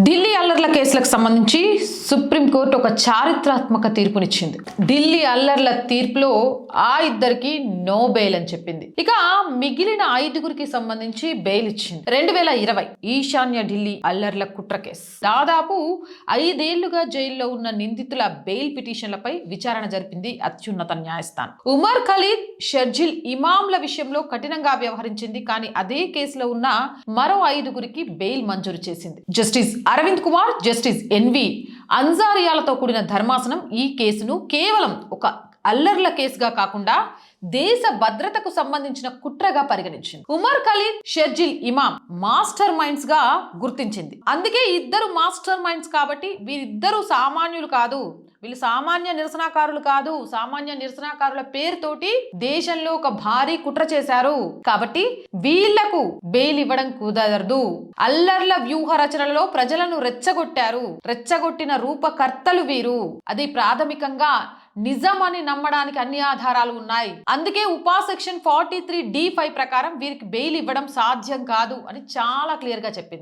ఢిల్లీ అల్లర్ల కేసులకు సంబంధించి సుప్రీంకోర్టు ఒక చారిత్రాత్మక తీర్పునిచ్చింది. ఢిల్లీ అల్లర్ల తీర్పులో ఆ ఇద్దరికి నో బెయిల్ అని చెప్పింది. ఇక మిగిలిన ఐదుగురికి సంబంధించి బెయిల్ ఇచ్చింది. రెండు వేల ఇరవై ఈశాన్య ఢిల్లీ అల్లర్ల కుట్ర కేసు. దాదాపు ఐదేళ్ళుగా జైల్లో ఉన్న నిందితుల బెయిల్ పిటిషన్లపై విచారణ జరిపింది అత్యున్నత న్యాయస్థానం. ఉమర్ ఖలీద్ షర్జిల్ ఇమాంల విషయంలో కఠినంగా వ్యవహరించింది. కానీ అదే కేసులో ఉన్న మరో ఐదుగురికి బెయిల్ మంజూరు చేసింది. Justice Aravind Kumar justice N అన్సారియాలతో కూడిన ధర్మాసనం ఈ కేసును కేవలం ఒక అల్లర్ల కేసుగా కాకుండా దేశ భద్రతకు సంబంధించిన కుట్రగా పరిగణించింది. ఉమర్ ఖలీద్ షర్జిల్ ఇమాం మాస్టర్ మైండ్స్గా గుర్తించింది. అందుకే ఇద్దరు మాస్టర్ మైండ్స్ కాబట్టి వీరిద్దరూ సామాన్యులు కాదు. వీళ్ళు సామాన్య నిరసనకారులు కాదు. సామాన్య నిరసనకారుల పేరుతోటి దేశంలో ఒక భారీ కుట్ర చేశారు. కాబట్టి వీళ్ళకు బెయిల్ ఇవ్వడం కుదరదు. అల్లర్ల వ్యూహ రచనలలో ప్రజలను రెచ్చగొట్టారు. రెచ్చగొట్టిన రూపకర్తలు వీరు. అది ప్రాథమికంగా నిజం అని నమ్మడానికి అన్ని ఆధారాలు ఉన్నాయి. అందుకే UAPA section forty three D five ప్రకారం వీరికి బెయిల్ ఇవ్వడం సాధ్యం కాదు అని చాలా క్లియర్గా చెప్పింది.